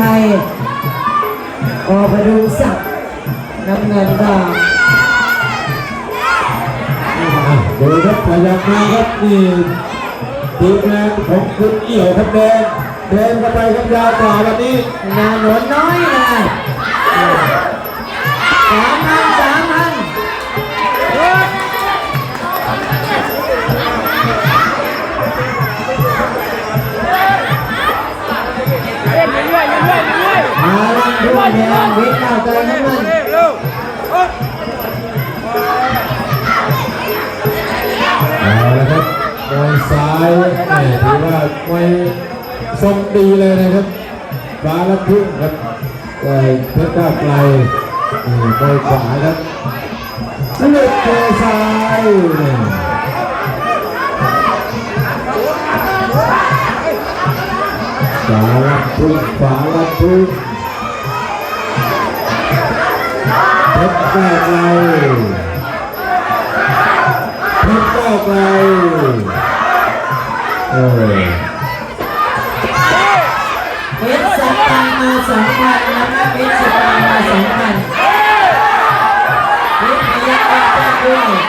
ไทยอพดุสักน้ำเงินก็ดูครับพยายามมาครับนี่ทีมงานของคุณเอี่ยวครับเดินเดินเข้าไปครับยาวกว่าวันนี้นานหนวลน้อยนะ มาลังทุ่งแดงวิทย์เก้าวไกลน้ำเงินเอาละครับมวยซ้ายแหม่ถือว่ามวยทรงดีเลยนะครับฟ้าละทุ่งครับไอ้เพชรก้าวไกลนี่มวยขวาครับเลือดเทซ้ายฟ้าละทุ่งฟ้าละทุ่ง ชรก้าวไกลเพชรก้าวไกลเออเพชรสตางค์มาสองพันนะเพชรสตางค์มาสองพันเพชรพยัคฆ์แจ้งด้วย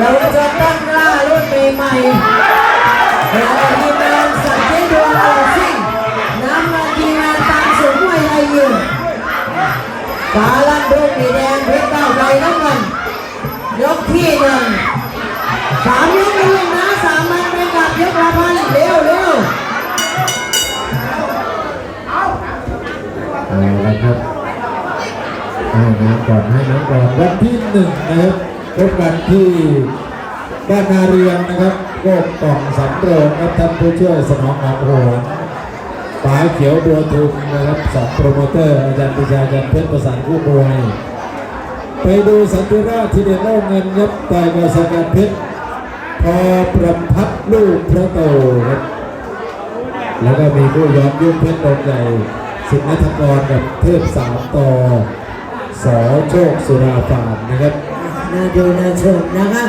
เยาวชนต้นกล้ารุ่นปีใหม่เราทีมงานสัตว์เทดวงโอซิ่งน้ำมันทีงานตามสูงมวยไทยยืนกาลันดุงมีแดงเพชรเก้าไกลน้ำเงินยกที่หนึ่งสามยกนะลูกนะสามพันไปกับยกละพันเร็วเร็วเอาละครับให้น้ำก่อนให้น้ำก่อนวันที่หนึ่งนะครับ พบกันที่บ้านนาเรียงนะครับโกกกล่องสำโรงครับท่านผู้ช่วยสนองออกโหนฝาเขียวบัวทุมนะครับสองโปรโมเตอร์อาจารย์ปิชาอาจารย์เพชรประสานคู่มวย ไปดูสันติราชที่เด่นเล่าเงินครับต่อยกับสกัดเพชรพอประพัดลูกพระโตครับแล้วก็มีผู้ย้อนยุคเพชรดงใหญ่สิงห์นัทกรกับเทพสามต่อสอโชคสุราฟานนะครับ น่าดูน่าชมนะคะ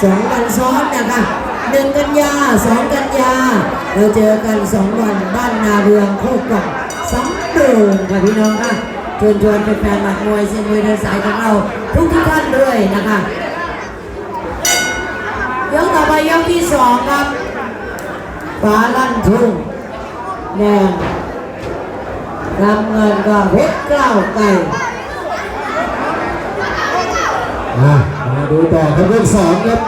สองวันซ้อนนะคะหนึ่งกันยาสองกันยา เราเจอกันสองวันบ้านนาเรืองโคกกล่องสำโรงค่ะพี่น้องค่ะชวนชวนแฟนๆหมัดมวยเซียนมวยเดินสายของเรา ทุกทุกท่านด้วยนะคะยกต่อไปยกที่สองครับฟ้าลั่นทุ่งแดงนำเงินก็เพชรเกล้าวไก่ อะมาดูต่อครับเรื่องสองครับ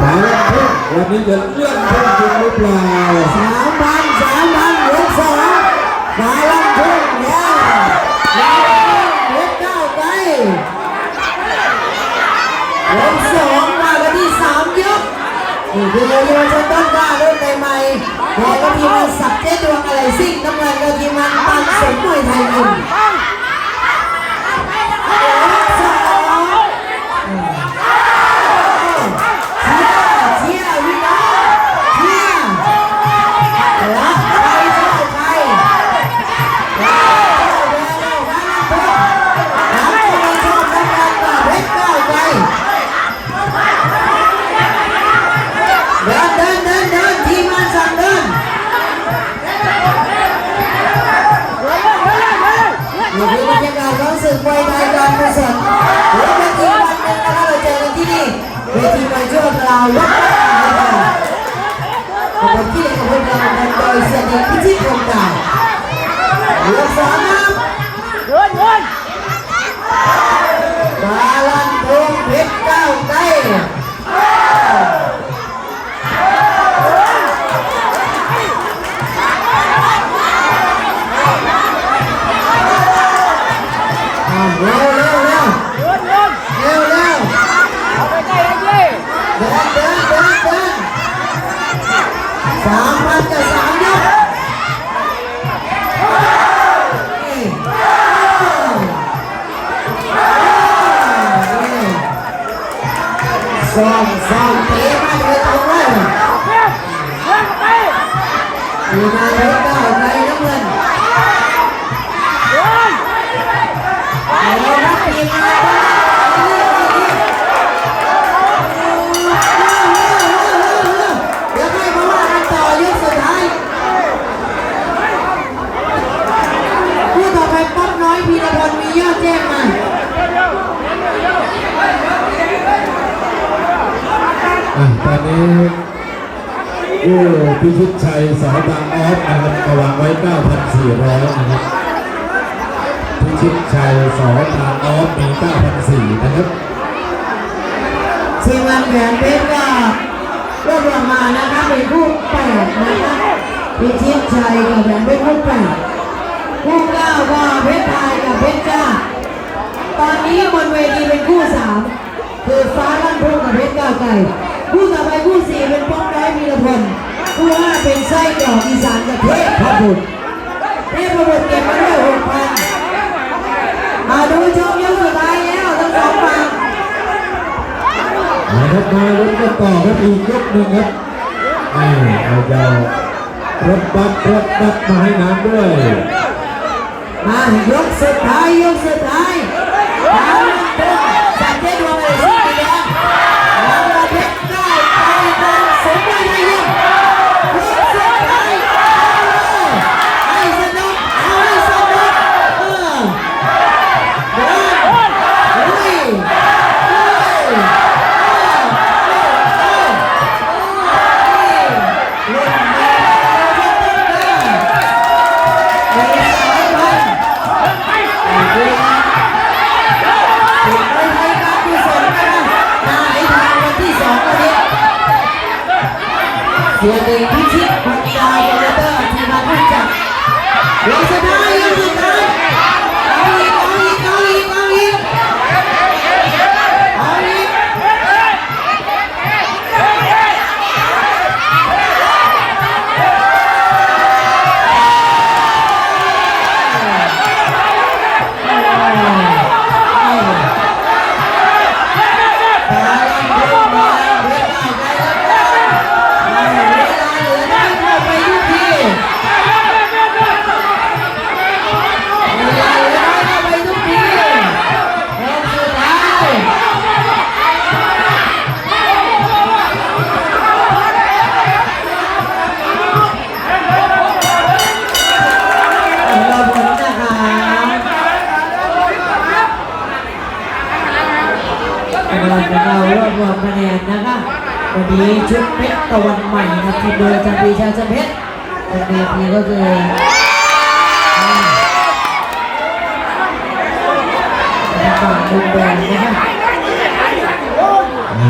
ฝาลังพุ่งวันนี้จะเลื่อนเพุ่งจริงหรือเปล่าสามพันสามพันเหลือสองมาลังทุ่งแล้วแล้วเหลือเก้าไปเหลือสองมากันที่สามยกนี่คือเยาวชนต้นกล้ารุ่นใหม่ๆพอก็ทีมงานสับเจ๊ดวงอะไรซิ่งน้ำเงินก็ทีมงานปันสมมวยไทยยิม สองสองเตะมาเลยตรงเลยเดินเดินไปมีนายเพชรเก้า อะตอนนี้ผู้พิชิตชัยสอบางออฟนะครับกวางไว้ 9,400นะครับพิชิตชัยสอบางออฟมี9,400นะครับทีมงานแหวนเพชรก็รวบรวมมานะคะเป็นคู่แปดนะคะพิชิตชัยกับแหวนเพชรคู่แปดคู่เก้าก็เพชรไทยกับเพชรจ้าตอนนี้บนเวทีเป็นคู่สามคือฟ้าลั่นพุ่งกับเพชรก้าวไก่ คู่ต่อไปคู่สี่เป็นป๊อกน้อยมีรพลคู่ห้าเป็นไส้กรอกอีสานกับเทพพบุตรเทพพบุตรเก็บมาด้วยหกพันมาดูชมยกสุดท้ายแล้วทั้งสองฝั่งนะครับมาลุ้นกันต่อครับอีกยกหนึ่งครับนี่เอาเจ้ารถบัสรถบัสมาให้น้ำด้วยมายกสุดท้ายยกสุดท้าย เสียเนนนะคะวันนี้ชุดเพชรตะวันใหม่นะทีมโดยจารย์ปรีชาจันเพชรเป็นเวทีก็คืออ่าทางฝั่งมุมแดงนะครับ